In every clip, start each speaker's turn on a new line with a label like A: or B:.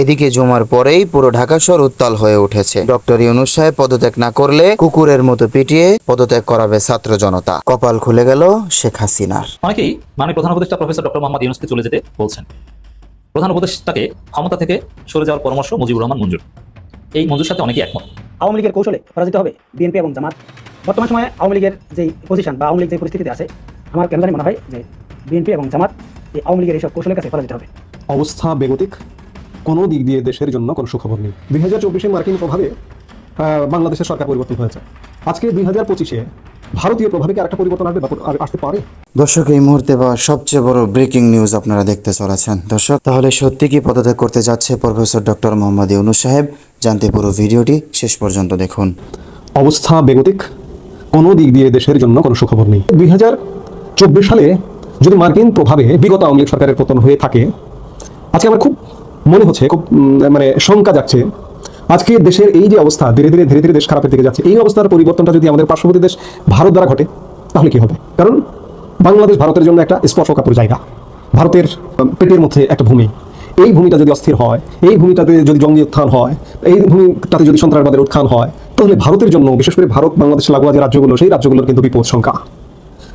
A: এদিকে জুমার পরেই পুরো ঢাকা শহর উত্তাল হয়ে উঠেছে। ডক্টর ইউনুস সাহেব পদত্যাগ না করলে কুকুরের মতো পিটিয়ে পদত্যাগ করাবে ছাত্র জনতা। কপাল খুলে গেল শেখ হাসিনার।
B: অনেকেই মানে প্রধান উপদেষ্টা প্রফেসর ডক্টর মোহাম্মদ ইউনুসকে চলে যেতে বলছেন। প্রধান উপদেষ্টাকে ক্ষমতা থেকে সরে যাওয়ার পরামর্শ মুজিবুর রহমান মঞ্জুর। এই মঞ্জুর সাথে অনেকেই একমত।
C: আওয়ামী লীগের কৌশলে পরাজিত হবে বিএনপি এবং জামাত। বর্তমান সময়ে আওয়ামী লীগের যে পজিশন বা আওয়ামী লীগ যে পরিস্থিতিতে আছে আমার কেন জানি মনে হয় যে বিএনপি এবং জামাত এই আওয়ামী লীগের এইসব কৌশলের কাছে পরাজিত হবে।
D: অবস্থা বেগতিক। কোনো দিক দিয়ে দেশের জন্য কোনো সুখবর নেই। দুই হাজার চব্বিশে মার্কিন প্রভাবে বাংলাদেশের সরকার পরিবর্তন হয়েছে। আজকে দুই হাজার পঁচিশে ভারতীয় প্রভাবে কি আরেকটা পরিবর্তন আসবে আসতে পারে?
A: দর্শক এই মুহূর্তে বা সবচেয়ে বড় ব্রেকিং নিউজ আপনারা দেখতে চলেছেন। দর্শক তাহলে সত্যি কি পদত্যাগ করতে যাচ্ছে প্রফেসর ডক্টর মোহাম্মদ ইউনুস সাহেব? জানতে পুরো ভিডিওটি শেষ পর্যন্ত দেখুন।
D: অবস্থা বেগতিক। কোনো দিক দিয়ে দেশের জন্য কোনো সুখবর নেই। দুই হাজার চব্বিশ সালে যদি মার্কিন প্রভাবে বিগত আওয়ামী লীগ সরকারের পতন হয়ে থাকে আজকে আমার খুব মনে হচ্ছে খুব মানে শঙ্কা যাচ্ছে আজকে দেশের এই যে অবস্থা, ধীরে ধীরে ধীরে ধীরে দেশ খারাপের দিকে যাচ্ছে। এই অবস্থার পরিবর্তনটা যদি আমাদের পার্শ্ববর্তী দেশ ভারত দ্বারা ঘটে, তাহলে কি হবে? কারণ বাংলাদেশ ভারতের জন্য একটা স্পর্শকাতর জায়গা। ভারতের পেটের মধ্যে একটা ভূমি। এই ভূমিটা যদি অস্থির হয়, এই ভূমিটাতে যদি জঙ্গি উত্থান হয়, এই ভূমিটাতে যদি সন্ত্রাসবাদের উত্থান হয়, তাহলে ভারতের জন্য, বিশেষ করে ভারত, বাংলাদেশ লাগোয়া যে রাজ্যগুলো, সেই রাজ্যগুলোর কিন্তু বিপদ সংখ্যা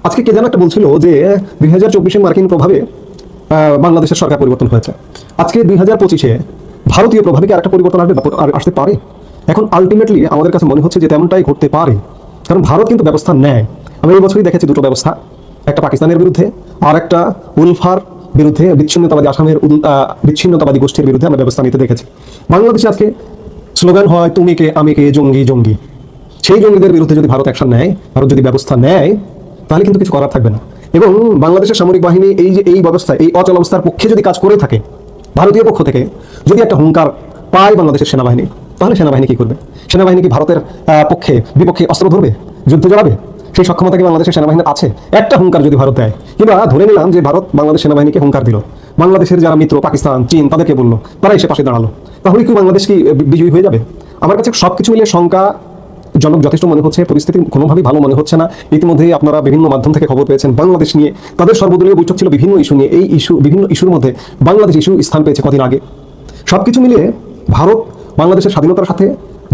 D: আজকে কে যেন একটা বলছিল যে, দুই হাজার চব্বিশে মার্কিন প্রভাবে বাংলাদেশের সরকার পরিবর্তন হয়েছে। আজকে দুই হাজার পঁচিশে ভারতীয় প্রভাবে কি আরেকটা পরিবর্তন আসবে আসতে পারে? এখন আলটিমেটলি আমাদের কাছে মনে হচ্ছে যে তেমনটাই ঘটতে পারে। কারণ ভারত কিন্তু ব্যবস্থা নেয়। আমি এই বছরই দেখেছি দুটো ব্যবস্থা। একটা পাকিস্তানের বিরুদ্ধে, আর একটা উলফার বিরুদ্ধে, বিচ্ছিন্নতাবাদী আসামের বিচ্ছিন্নতাবাদী গোষ্ঠীর বিরুদ্ধে আমরা ব্যবস্থা নিতে দেখেছি। বাংলাদেশে আজকে স্লোগান হয়, তুমি কে, আমি কে, জঙ্গি জঙ্গি। সেই জঙ্গিদের বিরুদ্ধে যদি ভারত অ্যাকশন নেয়, ভারত যদি ব্যবস্থা নেয়, তাহলে কিন্তু কিছু করার থাকবে না। এবং বাংলাদেশের সামরিক বাহিনী এই যে এই ব্যবস্থা এই অচল অবস্থার পক্ষে যদি কাজ করে থাকে, ভারতীয় পক্ষ থেকে যদি একটা হুঙ্কার পায় বাংলাদেশের সেনাবাহিনী, তাহলে সেনাবাহিনী কি করবে? সেনাবাহিনী কি ভারতের পক্ষে, বিপক্ষে অস্ত্র ধরবে? যুদ্ধ জড়াবে? সেই সক্ষমতা কি বাংলাদেশের সেনাবাহিনীর আছে? একটা হুঙ্কার যদি ভারত দেয়, কিংবা ধরে নিলাম যে ভারত বাংলাদেশ সেনাবাহিনীকে হুঙ্কার দিল, বাংলাদেশের যারা মিত্র, পাকিস্তান, চীন, তাদেরকে বলল তারা এসে পাশে দাঁড়াল, তাহলে কি বাংলাদেশ কি বিজয়ী হয়ে যাবে? আমার কাছে সবকিছু মিলিয়ে শঙ্কা জনক যথেষ্ট মনে হচ্ছে, পরিস্থিতি কোনোভাবেই ভালো মনে হচ্ছে না। ইতিমধ্যেই আপনারা বিভিন্ন মাধ্যম থেকে খবর পেয়েছেন বাংলাদেশ নিয়ে। তাদের সর্বদলীয় বৈঠক ছিল বিভিন্ন ইস্যু নিয়ে। এই ইস্যু, বিভিন্ন ইস্যুর মধ্যে বাংলাদেশ ইস্যু স্থান পেয়েছে কদিন আগে। সবকিছু মিলিয়ে ভারত বাংলাদেশের স্বাধীনতার সাথে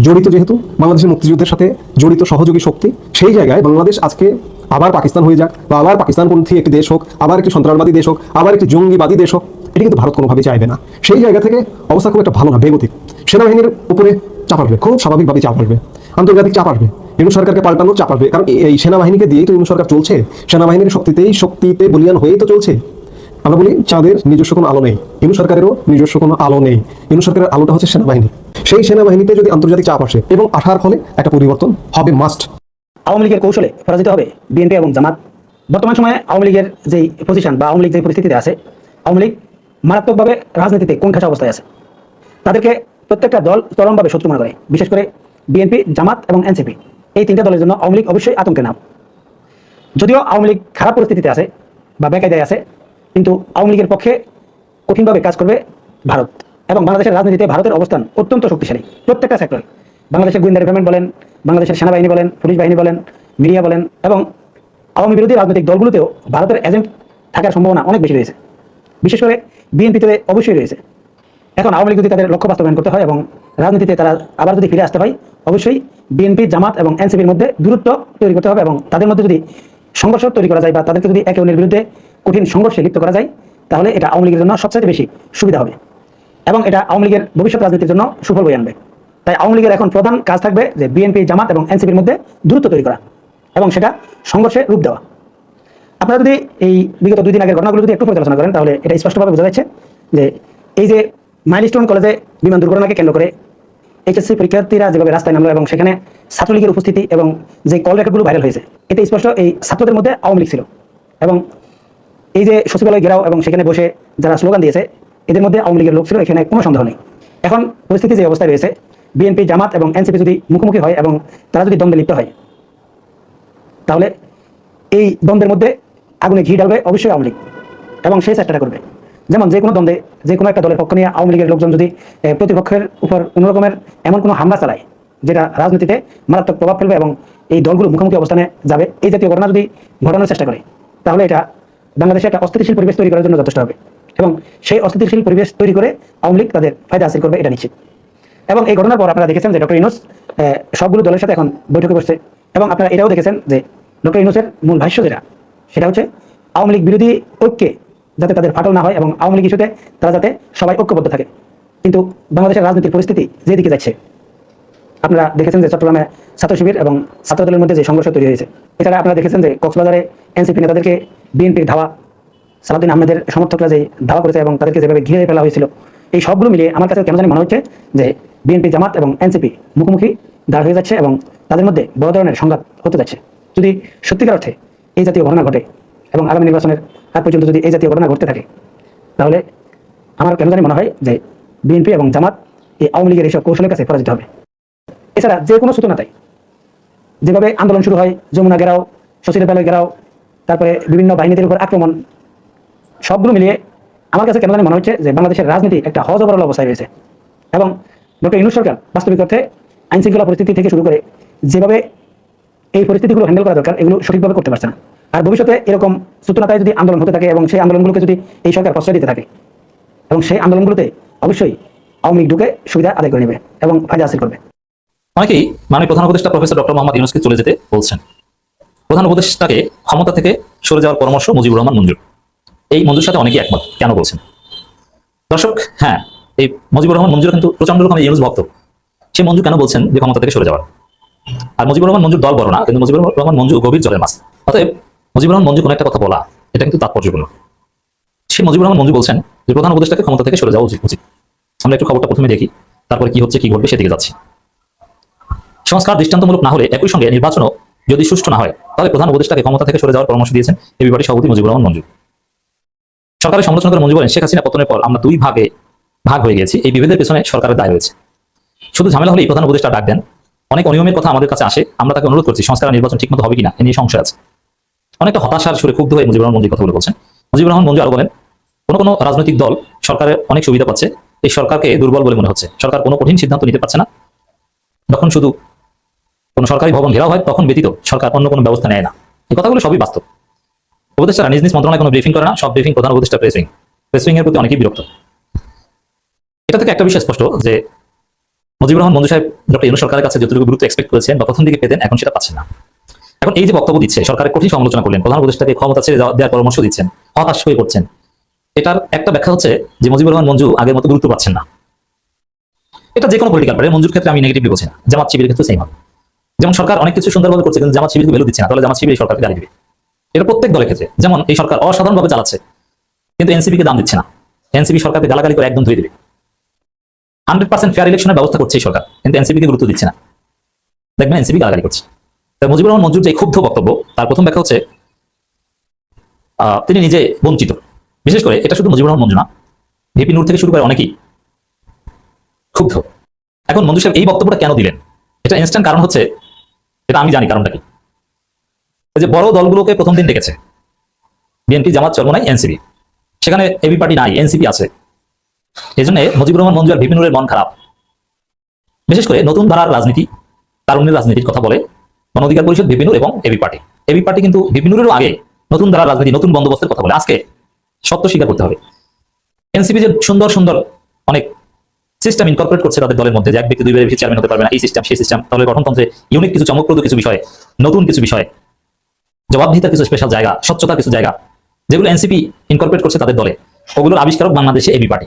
D: জড়িত যেহেতু, বাংলাদেশের মুক্তিযুদ্ধের সাথে জড়িত সহযোগী শক্তি, সেই জায়গায় বাংলাদেশ আজকে আবার পাকিস্তান হয়ে যাক বা আবার পাকিস্তানপন্থী একটি দেশ হোক, আবার একটি সন্ত্রাসবাদী দেশ হোক, আবার একটি জঙ্গিবাদী দেশ হোক, এটি কিন্তু ভারত কোনোভাবেই চাইবে না। সেই জায়গা থেকে অবস্থা খুব একটা ভালো না, বেগতিক। সেনাবাহিনীর উপরে চাপ আসবে খুব স্বাভাবিকভাবে চাপ আসবে আন্তর্জাতিক চাপ আসবে। ইউনু সরকারকে পাল্টানোর চাপ আসবে। কারণ এই- সেনাবাহিনীকে দিয়েই তো ইউনু সরকার চলছে। সেনাবাহিনীর শক্তিতেই শক্তিতে বলিয়ান হয়েই তো চলছে। আমরা বলি, চাঁদের নিজস্ব কোনো আলো নেই। ইউনু সরকারেরও নিজস্ব কোনো আলো নেই। ইউনু সরকারের আলোটা হচ্ছে সেনাবাহিনী। সেই সেনাবাহিনীতে যদি আন্তর্জাতিক চাপ আসে এবং আসার ফলে একটা পরিবর্তন হবে মাস্ট
C: আওয়ামী লীগের কৌশলে পরাজিত হবে বিএনপি এবং জামাত। বর্তমান সময়ে আওয়ামী লীগের যেই পজিশন বা আওয়ামী লীগ যে পরিস্থিতিতে আছে, আওয়ামী লীগ মারাত্মকভাবে রাজনীতিতে কোন খাসা অবস্থায় আছে। তাদেরকে প্রত্যেকটা দল চরমভাবে শত্রু মনে করে। বিশেষ করে বিএনপি, জামাত এবং এনসিপি। এই তিনটা দলের জন্য আওয়ামী লীগ অবশ্যই আতঙ্কের নাম। যদিও আওয়ামী লীগ খারাপ পরিস্থিতিতে আছে বা বেকায়দায় আছে, কিন্তু আওয়ামী লীগের পক্ষে কঠিনভাবে কাজ করবে ভারত এবং বাংলাদেশের রাজনীতিতে ভারতের অবস্থান অত্যন্ত শক্তিশালী প্রত্যেকটা সেক্টরে বাংলাদেশের গোয়েন্দা ডিপার্টমেন্ট বলেন, বাংলাদেশের সেনাবাহিনী বলেন, পুলিশ বাহিনী বলেন মিডিয়া বলেন এবং আওয়ামী বিরোধী রাজনৈতিক দলগুলোতেও ভারতের এজেন্ট থাকার সম্ভাবনা অনেক বেশি রয়েছে। বিশেষ করে বিএনপিতে অবশ্যই রয়েছে। এখন আওয়ামী লীগ যদি তাদের লক্ষ্য বাস্তবায়ন করতে হয় এবং রাজনীতিতে তারা আবার যদি ফিরে আসতে হয় অবশ্যই বিএনপি, জামাত এবং এনসিপির মধ্যে দূরত্ব তৈরি করতে হবে এবং তাদের মধ্যে যদি সংঘর্ষ তৈরি করা যায় বা তাদেরকে যদি একে অন্যের বিরুদ্ধে কঠিন সংঘর্ষে লিপ্ত করা যায়, তাহলে এটা আওয়ামী লীগের জন্য সবচেয়ে বেশি সুবিধা হবে এবং এটা আওয়ামী লীগের ভবিষ্যৎ রাজনীতির জন্য সুফল বয়ে আনবে। তাই আওয়ামী লীগের এখন প্রধান কাজ থাকবে যে বিএনপি, জামাত এবং এনসিপির মধ্যে দূরত্ব তৈরি করা এবং সেটা সংঘর্ষে রূপ দেওয়া। আপনারা যদি এই বিগত দুই দিন আগের ঘটনাগুলো যদি একটু পর্যালোচনা করেন, তাহলে এটা স্পষ্টভাবে বোঝা যাচ্ছে যে এই যে মাইলস্টোন কলেজে বিমান দুর্ঘটনাকে কেন্দ্র করে এইচএসসি পরীক্ষার্থীরা যেভাবে রাস্তায় নামলো এবং সেখানে ছাত্রলীগের উপস্থিতি এবং যে কল রেকর্ডগুলো ভাইরাল হয়েছে, এতে স্পষ্ট এই ছাত্রদের মধ্যে আওয়ামী লীগ ছিল। এবং এই যে সচিবালয় ঘেরাও এবং সেখানে বসে যারা স্লোগান দিয়েছে, এদের মধ্যে আওয়ামী লীগের লোক ছিল, এখানে কোনো সন্দেহ নেই। এখন পরিস্থিতি যে অবস্থায় রয়েছে, বিএনপি, জামাত এবং এনসিপি যদি মুখোমুখি হয় এবং তারা যদি দ্বন্দ্বে লিপ্ত হয়, তাহলে এই দ্বন্দ্বের মধ্যে আগুনে ঘি ঢালবে অবশ্যই আওয়ামী লীগ এবং সেই চেষ্টাটা করবে। যেমন যে কোনো দ্বন্দ্বে, যে কোনো একটা দলের পক্ষ নিয়ে আওয়ামী লীগের লোকজন যদি প্রতিপক্ষের উপর কোনো রকমের এমন কোনো হামলা চালায়, যেটা রাজনীতিতে মারাত্মক প্রভাব ফেলবে এবং এই দলগুলো মুখোমুখি অবস্থানে যাবে, এই জাতীয় ঘটনা যদি ঘটানোর চেষ্টা করে, তাহলে এটা বাংলাদেশে একটা অস্থিতিশীল পরিবেশ তৈরি করার জন্য যথেষ্ট হবে। এবং সেই অস্থিতিশীল পরিবেশ তৈরি করে আওয়ামী লীগ তাদের ফায়দা হাসিল করবে, এটা নিশ্চিত। এবং এই ঘটনার পর আপনারা দেখেছেন যে ডক্টর ইনোস সবগুলো দলের সাথে এখন বৈঠকে বসছে। এবং আপনারা এটাও দেখেছেন যে ডক্টর ইনোসের মূল ভাষ্য যেটা, সেটা হচ্ছে আওয়ামী লীগ বিরোধী ঐক্যে যাতে তাদের ফাটল না হয় এবং আওয়ামী লীগ ইস্যুতে তারা যাতে সবাই ঐক্যবদ্ধ থাকে। কিন্তু বাংলাদেশের রাজনীতির পরিস্থিতি যেদিকে যাচ্ছে, আপনারা দেখেছেন যে চট্টগ্রামে ছাত্র শিবির এবং ছাত্র দলের মধ্যে যে সংঘর্ষ তৈরি হয়েছে। এছাড়া আপনারা দেখেছেন যে কক্সবাজারে এনসিপি নেতাদেরকে বিএনপির ধাওয়া, সালাউদ্দিন আহমেদের সমর্থকরা যে ধাওয়া করেছে এবং তাদেরকে যেভাবে ঘিরে ফেলা হয়েছিল, এই সবগুলো মিলিয়ে আমার কাছে কেন জানি মনে হচ্ছে যে বিএনপি জামাত এবং এনসিপি মুখোমুখি দাঁড় হয়ে যাচ্ছে এবং তাদের মধ্যে বড় ধরনের সংঘাত হতে যাচ্ছে। যদি সত্যিকার অর্থে এই জাতীয় ঘটনা ঘটে এবং আগামী নির্বাচনের আগ পর্যন্ত যদি এই জাতীয় ঘটনা ঘটতে থাকে, তাহলে আমার কেন জানি মনে হয় যে বিএনপি এবং জামাত এই আওয়ামী লীগের এইসব কৌশলের কাছে পরাজিত হবে। এছাড়া যে কোনো সূচনাতাই যেভাবে আন্দোলন শুরু হয়, যমুনা গেরাও সচিবালয় গেরাও তারপরে বিভিন্ন বাহিনীদের উপর আক্রমণ, সবগুলো মিলিয়ে আমার কাছে কেন জানি মনে হচ্ছে যে বাংলাদেশের রাজনীতি একটা হজবরল অবস্থায় রয়েছে। এবং ডক্টর ইনুস সরকার বাস্তবিক অর্থে আইন শৃঙ্খলা পরিস্থিতি থেকে শুরু করে যেভাবে এই পরিস্থিতিগুলো হ্যান্ডেল করা দরকার, এগুলো সঠিকভাবে করতে পারছে না। আর ভবিষ্যতে এরকম সূচনাতায় যদি আন্দোলন হতে থাকে এবং সেই আন্দোলনগুলোকে যদি এই সরকার প্রশ্রয় দিতে থাকে, এবং সেই আন্দোলনগুলোতে অবশ্যই আওয়ামী লীগ ঢুকে সুবিধা আদায় করে নেবে এবং ফায়দা হাসিল করবে।
B: অনেকেই মাননীয় প্রধান উপদেষ্টা প্রফেসর ডক্টর মোহাম্মদ ইউনুসকে চলে যেতে বলছেন। প্রধান উপদেষ্টাকে ক্ষমতা থেকে সরে যাওয়ার পরামর্শ মুজিবুর রহমান মঞ্জুর। এই মঞ্জুর সাথে অনেকেই একমত, কেন বলছেন? দর্শক হ্যাঁ এই মুজিবুর রহমান মঞ্জুর কিন্তু প্রচণ্ড রকমের ইউনুস ভক্ত। সে মঞ্জু কেন বলছেন যে ক্ষমতা থেকে সরে যাওয়ার? আর মুজিবুর রহমান মঞ্জুর দল বড় না, কিন্তু মুজিবুর রহমান মঞ্জু গভীর জলের মাছ। অতএব মুজিবুর রহমান মঞ্জু কোনো একটা কথা বলা, এটা কিন্তু তাৎপর্যপূর্ণ সে মুজিবুর রহমান মঞ্জু বলছেন যে প্রধান উপদেষ্টাকে ক্ষমতা থেকে সরে যাওয়া উচিত আমরা একটু খবরটা প্রথমে দেখি, তারপরে কি হচ্ছে, কি ঘটবে সেদিকে যাচ্ছি। সংস্কার দৃষ্টান্তমূলক না হলে একই সঙ্গে নির্বাচনও যদি সুষ্ঠু না হয়, তাহলে প্রধান উপদেষ্টাকে ক্ষমতা থেকে সরে যাওয়ার পরামর্শ দিয়েছেন এবি পার্টি সভাপতি মুজিবুর রহমান মঞ্জুর সরকারের সমালোচনা করে মঞ্জু বলেন, শেখ হাসিনা পতনের পর আমরা দুই ভাগে ভাগ হয়ে গেছি, এই বিভেদের পেছনে সরকারের দায় রয়েছে। শুধু ঝামেলা হলেই প্রধান উপদেষ্টা ডাক দেন, অনেক অনিয়মের কথা আমাদের কাছে আসে, আমরা তাকে অনুরোধ করছি, সংস্কার নির্বাচন ঠিকমতো হবে কিনা, এ নিয়ে সংশয় আছে। অনেকটা হতাশার সুরে ক্ষুব্ধ হয়ে মুজিবুর রহমান মঞ্জুর কথাগুলো বলছেন। মুজিবুর রহমান মঞ্জু আরও বলেন, কোনো কোনো রাজনৈতিক দল সরকারের অনেক সুবিধা পাচ্ছে, এই সরকারকে দুর্বল বলে মনে হচ্ছে। সরকার কোনো কঠিন সিদ্ধান্ত নিতে পারছে না। তখন শুধু কোনো সরকারি ভবন ঘেরাও হয়, তখন ব্যতীত সরকার অন্য কোনো ব্যবস্থা নেয় না। এই কথাগুলো সবই বাস্তব। উপদেষ্টারা নিজ নিজ মন্ত্রণালয় কোনো ব্রিফিং করে না, সব ব্রিফিং প্রধান উপদেষ্টা প্রেসিং প্রেসিং এর প্রতি অনেকেই বিরক্ত। এটা থেকে একটা বিষয় স্পষ্ট যে মুজিবুর রহমান মঞ্জু সাহেব ডক্টর ইউনুস সরকারের কাছে যতটুকু গুরুত্ব এক্সপেক্ট করেছেন বা প্রথম দিকে পেতেন, এখন সেটা পাচ্ছেন না। এখন এই যে বক্তব্য দিচ্ছে, সরকারের কঠিন সমালোচনা করলেন, প্রধান উপদেষ্টাকে ক্ষমতা ছেড়ে দেওয়ার পরামর্শ দিচ্ছেন, হতাশ হয়ে পড়ছেন। এটার একটা ব্যাখ্যা হচ্ছে যে মুজিবুর রহমান, মঞ্জু আগের মতো গুরুত্ব পাচ্ছেন না। এটা যে কোনো পলিটিক্যাল পার্টি মঞ্জুর ক্ষেত্রে আমি নেগেটিভলি বলছি না। জামাত শিবিরের ক্ষেত্রে সেম হবে। যেমন সরকার অনেক কিছু সুন্দরভাবে করছে, কিন্তু জামাত শিবিরকে ভ্যালু দিচ্ছে না, তাহলে জামাত শিবির সরকারকে গালি দিবে। এটা প্রত্যেক দলের ক্ষেত্রে। যেমন এই সরকার অসাধারণভাবে চালাচ্ছে, কিন্তু এনসিপি কে দাম দিচ্ছে না। এনসিপি সরকারকে গালাগালি করে একদম ধুয়ে দেবে। হান্ড্রেড পার্সেন্ট ফেয়ার ইলেকশনের ব্যবস্থা করছে এই সরকার, কিন্তু এনসিপি কে গুরুত্ব দিচ্ছে না। দেখবেন এনসিপি গালাগালি করছে। মুজিবুর রহমান মঞ্জুর যে ক্ষুব্ধ বক্তব্য, তার প্রথম ব্যাখ্যা হচ্ছে তিনি নিজে বঞ্চিত। বিশেষ করে এটা শুধু মুজিবুর রহমান মঞ্জু না, ভিপি নূর থেকে শুরু করে অনেকেই ক্ষুব্ধ। এখন মঞ্জু সাহেব এই বক্তব্যটা কেন দিলেন? এটা ইনস্ট্যান্ট কারণ হচ্ছে, এটা আমি জানি কারণটা কি? যে বড় দলগুলোকে প্রথম দিন ডেকেছে, বিএনপি, জামাত চরমনাই এনসিপি। সেখানে এবি পার্টি নাই, এনসিপি আছে। এই জন্য মুজিবুর রহমান মঞ্জু আর ভিপি নূরের মন খারাপ। বিশেষ করে নতুন ধারার রাজনীতি, তারুণ্যের রাজনীতির কথা বলে গণ অধিকার পরিষদ বিপিনুর এবং এবি পার্টি। এবি পার্টি কিন্তু বিপিনুরেরও আগে নতুন ধারার রাজনীতি, নতুন বন্দোবস্তের কথা বলে। আজকে সত্য স্বীকার করতে হবে। এনসিপি যে সুন্দর সুন্দর অনেক সিস্টেম ইনকর্পোরেট করছে তাদের দলের মধ্যে, যে এক ব্যক্তি দুই বেশি চেয়ারম্যান হতে পারবে না, এই সিস্টেম সেই সিস্টেম তাহলে গঠনতন্ত্রে ইউনিক কিছু চমকপ্রদ কিছু বিষয়, নতুন কিছু বিষয় জবাবদিহিতার কিছু স্পেশাল জায়গা স্বচ্ছতার কিছু জায়গা, যেগুলো এনসিপি ইনকর্পোরেট করছে তাদের দলে, ওগুলোর আবিষ্কারক বাংলাদেশে এবি পার্টি।